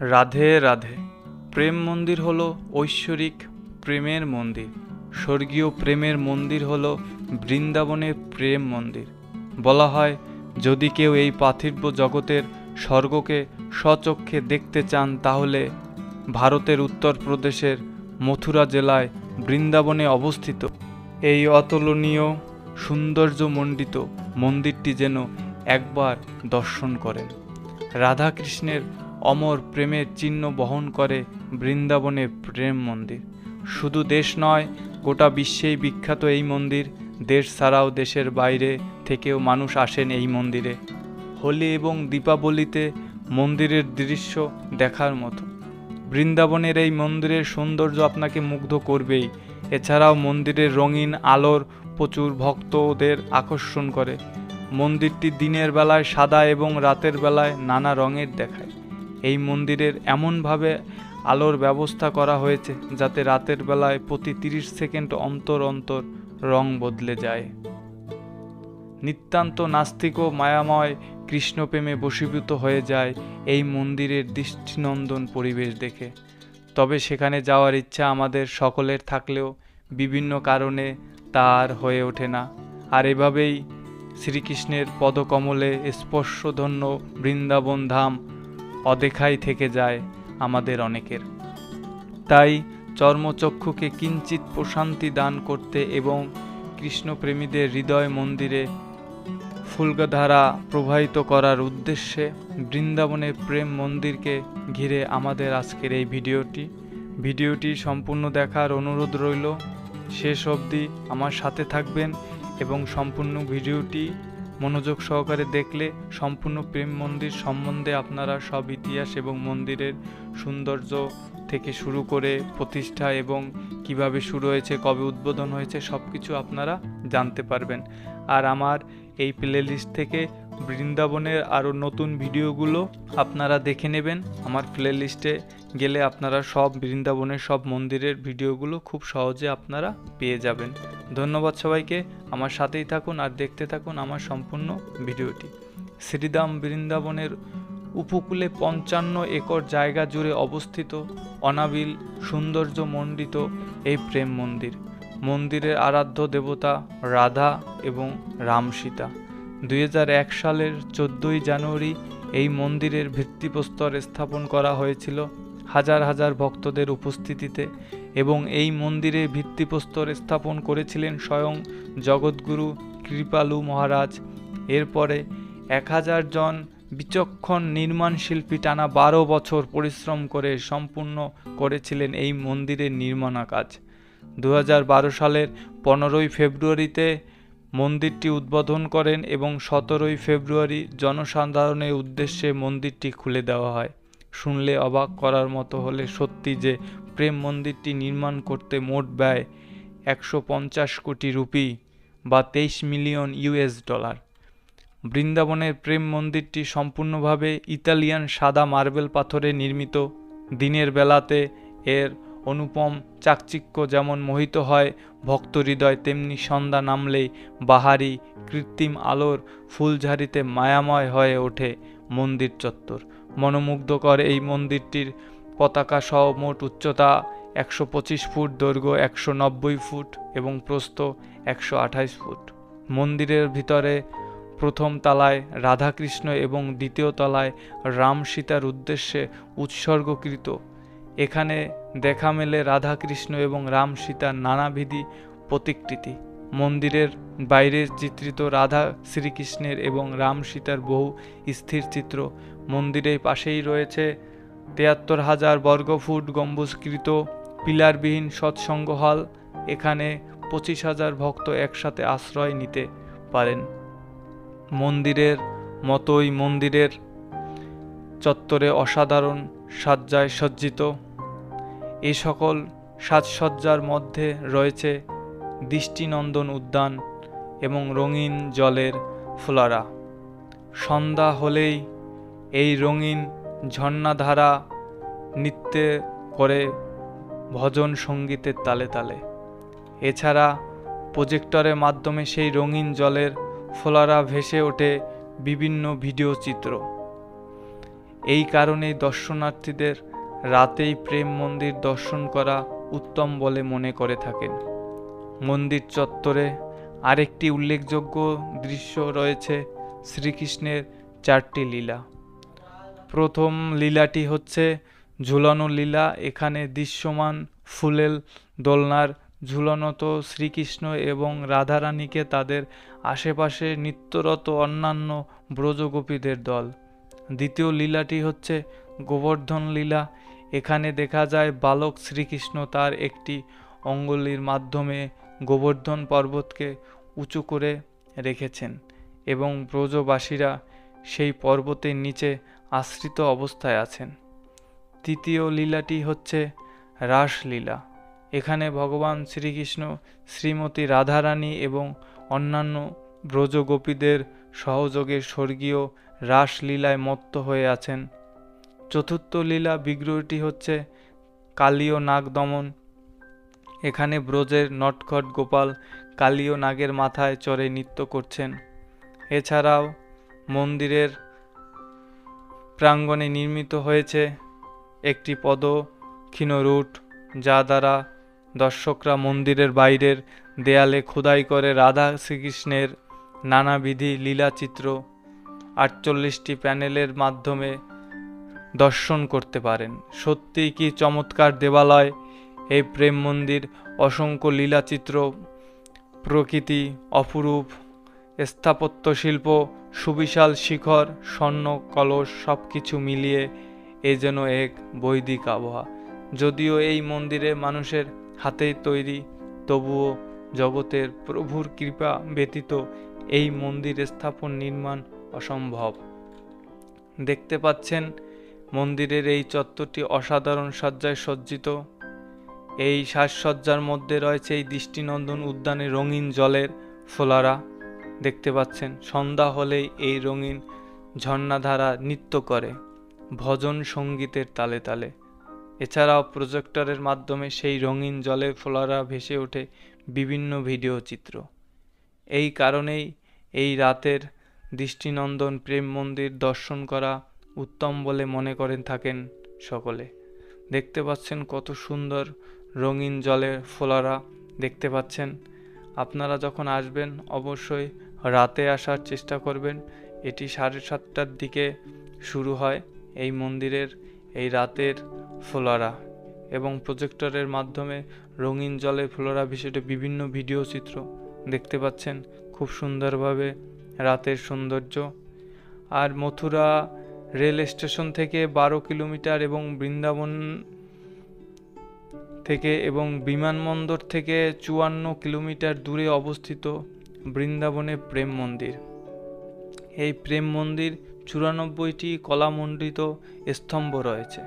রাধে রাধে। প্রেম মন্দির হল ঐশ্বরিক প্রেমের মন্দির। স্বর্গীয় প্রেমের মন্দির হল বৃন্দাবনের প্রেম মন্দির। বলা হয়, যদি কেউ এই পার্থিব জগতের স্বর্গকে স্বচক্ষে দেখতে চান, তাহলে ভারতের উত্তরপ্রদেশের মথুরা জেলায় বৃন্দাবনে অবস্থিত। এই অতুলনীয় সৌন্দর্যমণ্ডিত মন্দিরটি যেন একবার দর্শন করেন। রাধাকৃষ্ণের অমর প্রেমের চিহ্ন বহন করে বৃন্দাবনের প্রেম মন্দির। শুধু দেশ নয়, গোটা বিশ্বেই বিখ্যাত এই মন্দির। দেশ ছাড়াও দেশের বাইরে থেকেও মানুষ আসেন এই মন্দিরে। হোলি এবং দীপাবলিতে মন্দিরের দৃশ্য দেখার মতো। বৃন্দাবনের এই মন্দিরের সৌন্দর্য আপনাকে মুগ্ধ করবেই। এছাড়াও মন্দিরের রঙিন আলোর প্রচুর ভক্তদের আকর্ষণ করে। মন্দিরটি দিনের বেলায় সাদা এবং রাতের বেলায় নানা রঙের দেখায়। এই মন্দিরের এমনভাবে আলোর ব্যবস্থা করা হয়েছে যাতে রাতের বেলায় প্রতি তিরিশ সেকেন্ড অন্তর অন্তর রং বদলে যায়। নিতান্ত নাস্তিক ও মায়াময় কৃষ্ণপ্রেমে বশীভূত হয়ে যায় এই মন্দিরের দৃষ্টিনন্দন পরিবেশ দেখে। তবে সেখানে যাওয়ার ইচ্ছা আমাদের সকলের থাকলেও বিভিন্ন কারণে তার হয়ে ওঠে না। আর এভাবেই শ্রীকৃষ্ণের পদকমলে স্পর্শধন্য বৃন্দাবন ধাম অদেখাই থেকে যায় আমাদের অনেকের। তাই চর্মচক্ষুকে কিঞ্চিত প্রশান্তি দান করতে এবং কৃষ্ণপ্রেমীদের হৃদয় মন্দিরে ফুলগাধারা প্রবাহিত করার উদ্দেশ্যে বৃন্দাবনের প্রেম মন্দিরকে ঘিরে আমাদের আজকের এই ভিডিওটি। ভিডিওটি সম্পূর্ণ দেখার অনুরোধ রইল, শেষ অবধি আমার সাথে থাকবেন এবং সম্পূর্ণ ভিডিওটি মনোযোগ সহকারে দেখলে সম্পূর্ণ প্রেম মন্দির সম্বন্ধে আপনারা সব ইতিহাস এবং মন্দিরের সৌন্দর্য থেকে শুরু করে প্রতিষ্ঠা এবং কীভাবে শুরু হয়েছে, কবে উদ্বোধন হয়েছে সব কিছু আপনারা জানতে পারবেন। আর আমার এই প্লেলিস্ট থেকে বৃন্দাবনের আরও নতুন ভিডিওগুলো আপনারা দেখে নেবেন। আমার প্লেলিস্টে গেলে আপনারা সব বৃন্দাবনের সব মন্দিরের ভিডিওগুলো খুব সহজে আপনারা পেয়ে যাবেন। ধন্যবাদ সবাইকে, আমার সাথেই থাকুন আর দেখতে থাকুন আমার সম্পূর্ণ ভিডিওটি। শ্রীদাম বৃন্দাবনের উপকূলে পঞ্চান্ন একর জায়গা জুড়ে অবস্থিত অনাবিল সৌন্দর্যমণ্ডিত এই প্রেম মন্দির। মন্দিরের আরাধ্য দেবতা রাধা এবং রাম সীতা দুই হাজার এক সালের চোদ্দোই জানুয়ারি এই মন্দিরের ভিত্তিপ্রস্তর স্থাপন করা হয়েছিল হাজার হাজার ভক্তদের উপস্থিতিতে এবং এই মন্দিরে ভিত্তিপ্রস্তর স্থাপন করেছিলেন স্বয়ং জগৎগুরু কৃপালু মহারাজ। এরপরে এক হাজার জন বিচক্ষণ নির্মাণ শিল্পী টানা বারো বছর পরিশ্রম করে সম্পূর্ণ করেছিলেন এই মন্দিরের নির্মাণা কাজ দু হাজার বারো সালের পনেরোই ফেব্রুয়ারিতে মন্দিরটি উদ্বোধন করেন এবং সতেরোই ফেব্রুয়ারি জনসাধারণের উদ্দেশ্যে মন্দিরটি খুলে দেওয়া হয়। শুনলে অবাক করার মতো হলে সত্যি যে প্রেম মন্দিরটি নির্মাণ করতে মোট ব্যয় একশো পঞ্চাশ কোটি রুপি বা তেইশ মিলিয়ন ইউএস ডলার। বৃন্দাবনের প্রেম মন্দিরটি সম্পূর্ণভাবে ইতালিয়ান সাদা মার্বেল পাথরে নির্মিত। দিনের বেলাতে এর অনুপম চাকচিক্য যেমন মোহিত হয় ভক্ত হৃদয় তেমনি সন্ধ্যা নামলেই বাহারি কৃত্রিম আলোর ফুলঝারিতে মায়াময় হয়ে ওঠে মন্দির চত্বর। মনোমুগ্ধকর এই মন্দিরটির পতাকা সহ মোট উচ্চতা একশো পঁচিশ ফুট, দৈর্ঘ্য একশো নব্বই ফুট এবং প্রস্থ একশো আঠাইশ ফুট। মন্দিরের ভিতরে প্রথম তলায় রাধাকৃষ্ণ এবং দ্বিতীয় তলায় রাম সীতার উদ্দেশ্যে উৎসর্গকৃত এখানে দেখা মেলে রাধাকৃষ্ণ এবং রাম সীতার নানাবিধি প্রতিকৃতি। মন্দিরের বাইরে চিত্রিত রাধা শ্রীকৃষ্ণের এবং রাম সীতার বহু স্থির চিত্র। মন্দিরের পাশেই রয়েছে তিয়াত্তর হাজার বর্গফুট গম্বুজকৃত পিলারবিহীন সৎসঙ্গ হল। এখানে পঁচিশ হাজার ভক্ত একসাথে আশ্রয় নিতে পারেন। মন্দিরের মতোই মন্দিরের চত্বরে অসাধারণ সাজ্জায় সজ্জিত এই সকল সাজসজ্জার মধ্যে রয়েছে দৃষ্টিনন্দন উদ্যান এবং রঙিন জলের ফোলারা। সন্ধ্যা হলেই এই রঙিন ঝর্ণাধারা নৃত্যে করে ভজন সঙ্গীতের তালে তালে। এছাড়া প্রজেক্টরের মাধ্যমে সেই রঙিন জলের ফোলারা ভেসে ওঠে বিভিন্ন ভিডিও চিত্র। এই কারণেই দর্শনার্থীদের রাতেই প্রেম মন্দির দর্শন করা উত্তম বলে মনে করে থাকেন। মন্দির চত্বরে আরেকটি উল্লেখযোগ্য দৃশ্য রয়েছে শ্রীকৃষ্ণের চারটি লীলা। প্রথম লীলাটি হচ্ছে ঝুলানো লীলা, এখানে দৃশ্যমান ফুলেল দোলনার ঝুলনত শ্রীকৃষ্ণ এবং রাধারানীকে তাদের আশেপাশে নিত্যরত অন্যান্য ব্রজগোপীদের দল। দ্বিতীয় লীলাটি হচ্ছে গোবর্ধন লীলা এখানে দেখা যায় বালক শ্রীকৃষ্ণ তার একটি অঙ্গুলির মাধ্যমে গোবর্ধন পর্বতকে উঁচু করে রেখেছেন এবং ব্রজবাসীরা সেই পর্বতের নিচে আশ্রিত অবস্থায় আছেন। তৃতীয় লীলাটি হচ্ছে রাসলীলা। এখানে ভগবান শ্রীকৃষ্ণ, শ্রীমতী রাধারানী এবং অন্যান্য ব্রজগোপীদের সহযোগে স্বর্গীয় রাসলীলায় মত্ত হয়ে আছেন চতুর্থ লীলা বিগ্রহটি হচ্ছে কালীয় নাগ দমন। এখানে ব্রজের নটখট গোপাল কালীয় নাগের মাথায় চড়ে নৃত্য করছেন। এছাড়াও মন্দিরের প্রাঙ্গণে নির্মিত হয়েছে একটি পদক্ষীণ রুট, যা দ্বারা দর্শকরা মন্দিরের বাইরের দেয়ালে খোদাই করে রাধা শ্রীকৃষ্ণের নানাবিধি লীলাচিত্র আটচল্লিশটি প্যানেলের মাধ্যমে দর্শন করতে পারেন। সত্যিই কি চমৎকার দেবালয়? এই প্রেম মন্দির, অসংখ্য লীলাচিত্র, প্রকৃতি, অপরূপ, স্থাপত্য শিল্প, সুবিশাল শিখর, স্বর্ণ, কলস সব কিছু মিলিয়ে এ যেন এক বৈদিক আবহাওয়া যদিও এই মন্দিরে মানুষের হাতেই তৈরি, তবুও জগতের প্রভুর কৃপা ব্যতীত এই মন্দির স্থাপন নির্মাণ অসম্ভব। দেখতে পাচ্ছেন মন্দিরের এই চত্বরটি অসাধারণ সজ্জায় সজ্জিত। এই সাজসজ্জার মধ্যে রয়েছে এই দৃষ্টিনন্দন উদ্যানে রঙিন জলের ফোলারা। দেখতে পাচ্ছেন, সন্ধ্যা হলেই এই রঙিন ঝর্ণাধারা নৃত্য করে ভজন সঙ্গীতের তালে তালে। এছাড়াও প্রজেক্টরের মাধ্যমে সেই রঙিন জলে ফোলারা ভেসে ওঠে বিভিন্ন ভিডিও চিত্র। এই কারণেই এই রাতের দৃষ্টিনন্দন প্রেম মন্দির দর্শন করা উত্তম বলে মনে করেন থাকেন সকলে। দেখতে পাচ্ছেন কত সুন্দর রঙিন জলের ফোলারা দেখতে পাচ্ছেন। আপনারা যখন আসবেন, অবশ্যই রাতে আসার চেষ্টা করবেন। এটি সাড়ে সাতটার দিকে শুরু হয় এই মন্দিরের এই রাতের ফ্লোরা এবং প্রজেক্টরের মাধ্যমে রঙিন জলে ফ্লোরা বিষয়টি বিভিন্ন ভিডিও চিত্র দেখতে পাচ্ছেন। খুব সুন্দরভাবে রাতের সৌন্দর্য। আর মথুরা রেল স্টেশন থেকে বারো কিলোমিটার এবং বৃন্দাবন থেকে এবং বিমানবন্দর থেকে চুয়ান্ন কিলোমিটার দূরে অবস্থিত বৃন্দাবনে প্রেম মন্দির। এই প্রেম মন্দির চুরানব্বইটি কলামণ্ডিত স্তম্ভ রয়েছে।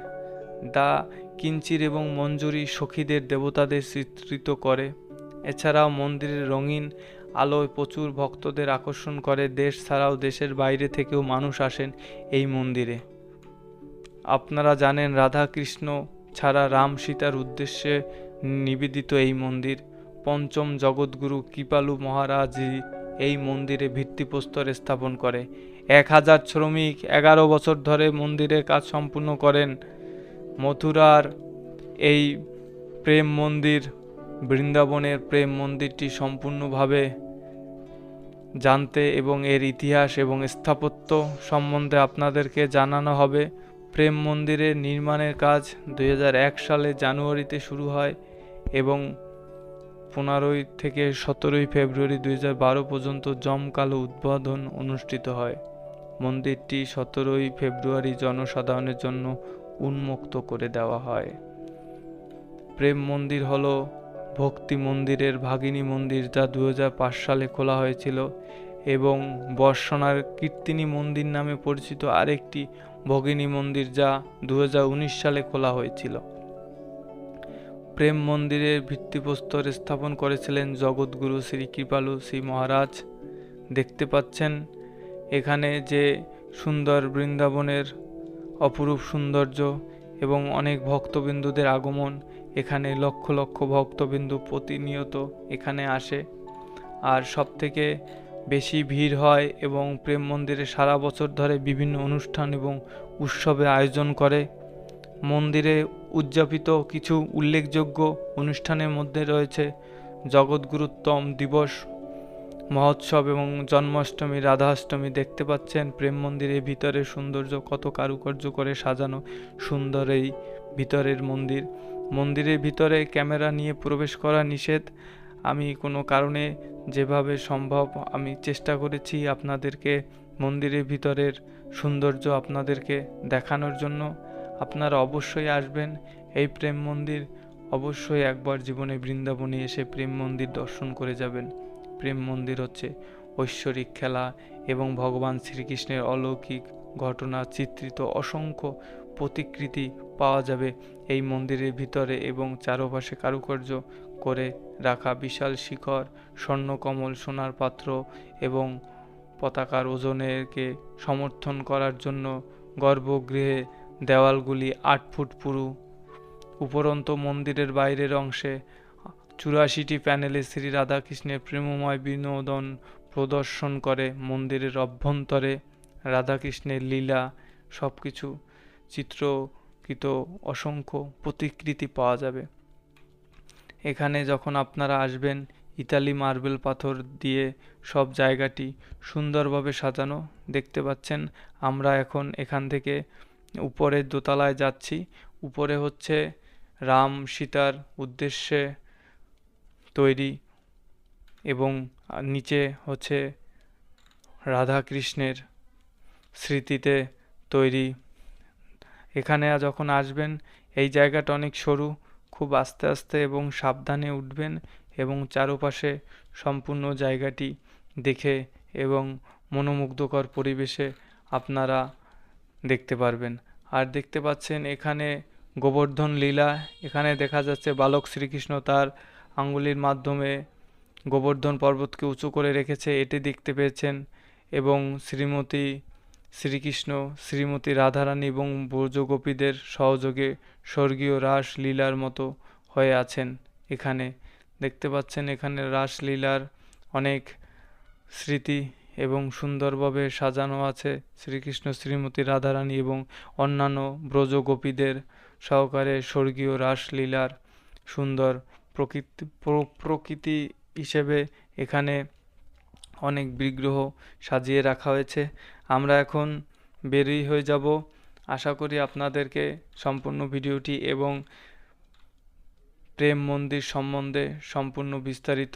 দা কিঞ্চির এবং মঞ্জুরি সখীদের দেবতাদের চিত্রিত করে। এছাড়াও মন্দিরের রঙিন আলোয় প্রচুর ভক্তদের আকর্ষণ করে দেশ ছাড়াও দেশের বাইরে থেকেও মানুষ আসেন এই মন্দিরে। আপনারা জানেন রাধা কৃষ্ণ ছাড়া রাম সীতার উদ্দেশ্যে নিবেদিত এই মন্দির। পঞ্চম জগৎগুরু কৃপালু মহারাজই এই মন্দিরে ভিত্তিপ্রস্তর স্থাপন করে। এক হাজার শ্রমিক এগারো বছর ধরে মন্দিরের কাজ সম্পূর্ণ করেন। মথুরার এই প্রেম মন্দির, বৃন্দাবনের প্রেম মন্দিরটি সম্পূর্ণভাবে জানতে এবং এর ইতিহাস এবং স্থাপত্য সম্বন্ধে আপনাদেরকে জানানো হবে। প্রেম মন্দিরের নির্মাণের কাজ দুই হাজার এক সালে জানুয়ারিতে শুরু হয় এবং পনেরোই থেকে সতেরোই ফেব্রুয়ারি দুই হাজার বারো পর্যন্ত জমকালো উদ্বোধন অনুষ্ঠিত হয়। মন্দিরটি সতেরোই ফেব্রুয়ারি জনসাধারণের জন্য উন্মুক্ত করে দেওয়া হয়। প্রেম মন্দির হল ভক্তি মন্দিরের ভাগিনী মন্দির যা দু হাজার পাঁচ সালে খোলা হয়েছিল এবং বর্ষণার কীর্তিনী মন্দির নামে পরিচিত আরেকটি ভগিনী মন্দির যা দু হাজার উনিশ সালে খোলা হয়েছিল। প্রেম মন্দিরের ভিত্তিপ্রস্তর স্থাপন করেছিলেন জগৎগুরু শ্রী কৃপালু শ্রী মহারাজ। দেখতে পাচ্ছেন এখানে যে সুন্দর বৃন্দাবনের অপরূপ সৌন্দর্য এবং অনেক ভক্তবিন্দুদের আগমন এখানে লক্ষ লক্ষ ভক্তবিন্দু প্রতিনিয়ত এখানে আসে। আর সবথেকে বেশি ভিড় হয় এবং প্রেম মন্দিরে সারা বছর ধরে বিভিন্ন অনুষ্ঠান এবং উৎসবে আয়োজন করে। মন্দিরে উদযাপিত কিছু উল্লেখযোগ্য অনুষ্ঠানের মধ্যে রয়েছে জগৎগুরুত্তম দিবস, মহোৎসব এবং জন্মাষ্টমী, রাধাষ্টমী। দেখতে পাচ্ছেন প্রেম মন্দিরের ভিতরে সৌন্দর্য কত কারুকার্য করে সাজানো সুন্দর এই ভিতরের মন্দির। মন্দিরের ভিতরে ক্যামেরা নিয়ে প্রবেশ করা নিষেধ। আমি কোনো কারণে যেভাবে সম্ভব আমি চেষ্টা করেছি আপনাদেরকে মন্দিরের ভিতরের সৌন্দর্য আপনাদেরকে দেখানোর জন্য। আপনারা অবশ্যই আসবেন এই প্রেম মন্দির। অবশ্যই একবার জীবনে বৃন্দাবনে এসে প্রেম মন্দির দর্শন করে যাবেন। প্রেম মন্দির হচ্ছে ঐশ্বরিক খেলা এবং ভগবান শ্রীকৃষ্ণের অলৌকিক ঘটনা চিত্রিত অসংখ্য প্রতিকৃতি পাওয়া যাবে। এই মন্দিরের ভিতরে এবং চারপাশে কারুকার্য করে রাখা বিশাল শিখর স্বর্ণকমল সোনার পাত্র এবং পতাকার ওজনেরকে সমর্থন করার জন্য গর্ভগৃহে দেওয়ালগুলি আট ফুট পুরু। উপরন্ত মন্দিরের বাইরের অংশে চুরাশিটি প্যানেলে শ্রী রাধাকৃষ্ণের প্রেমময় বিনোদন প্রদর্শন করে মন্দিরের অভ্যন্তরে। রাধাকৃষ্ণের লীলা সব কিছু চিত্রকৃত অসংখ্য প্রতিকৃতি পাওয়া যাবে। এখানে যখন আপনারা আসবেন, ইতালি মার্বেল পাথর দিয়ে সব জায়গাটি সুন্দরভাবে সাজানো দেখতে পাচ্ছেন, আমরা এখন এখান থেকে উপরের দোতলায় যাচ্ছি। উপরে হচ্ছে রাম সীতার উদ্দেশ্যে তৈরি এবং নিচে হচ্ছে রাধা কৃষ্ণের স্মৃতিতে তৈরি এখানে যখন আসবেন, এই জায়গাটা অনেক সরু, খুব আস্তে আস্তে এবং সাবধানে উঠবেন এবং চারপাশে সম্পূর্ণ জায়গাটি দেখে এবং মনোমুগ্ধকর পরিবেশে আপনারা দেখতে পারবেন। আর দেখতে পাচ্ছেন এখানে গোবর্ধন লীলা, এখানে দেখা যাচ্ছে বালক শ্রীকৃষ্ণ তার আঙ্গুলির মাধ্যমে গোবর্ধন পর্বতকে উঁচু করে রেখেছে, এটি দেখতে পেয়েছেন এবং শ্রীমতী শ্রীকৃষ্ণ, শ্রীমতী রাধারানী এবং ব্রজগোপীদের সহযোগে স্বর্গীয় রাস লীলার মতো হয়ে আছেন এখানে। দেখতে পাচ্ছেন এখানে রাসলীলার অনেক স্মৃতি এবং সুন্দরভাবে সাজানো আছে। শ্রীকৃষ্ণ, শ্রীমতী রাধারানী এবং অন্যান্য ব্রজগোপীদের সহকারে স্বর্গীয় রাসলীলার সুন্দর প্রকৃতি প্রকৃতি হিসেবে এখানে অনেক বিগ্রহ সাজিয়ে রাখা হয়েছে। আমরা এখন বেরিয়ে হয়ে যাব। আশা করি আপনাদেরকে সম্পূর্ণ ভিডিওটি এবং প্রেম মন্দির সম্বন্ধে সম্পূর্ণ বিস্তারিত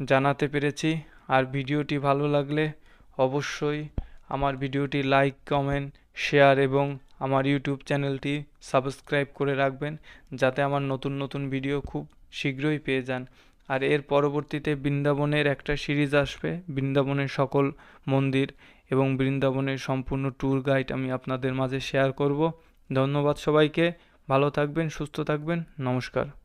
জানাতে পেরেছি। আর ভিডিওটি ভালো লাগলে অবশ্যই আমার ভিডিওটি লাইক, কমেন্ট, শেয়ার এবং আমার ইউটিউব চ্যানেলটি সাবস্ক্রাইব করে রাখবেন, যাতে আমার নতুন নতুন ভিডিও খুব শীঘ্রই পেয়ে যান। আর এর পরবর্তীতে বৃন্দাবনের একটা সিরিজ আসবে, বৃন্দাবনের সকল মন্দির এবং বৃন্দাবনের সম্পূর্ণ ট্যুর গাইড আমি আপনাদের মাঝে শেয়ার করব। ধন্যবাদ সবাইকে, ভালো থাকবেন, সুস্থ থাকবেন, নমস্কার।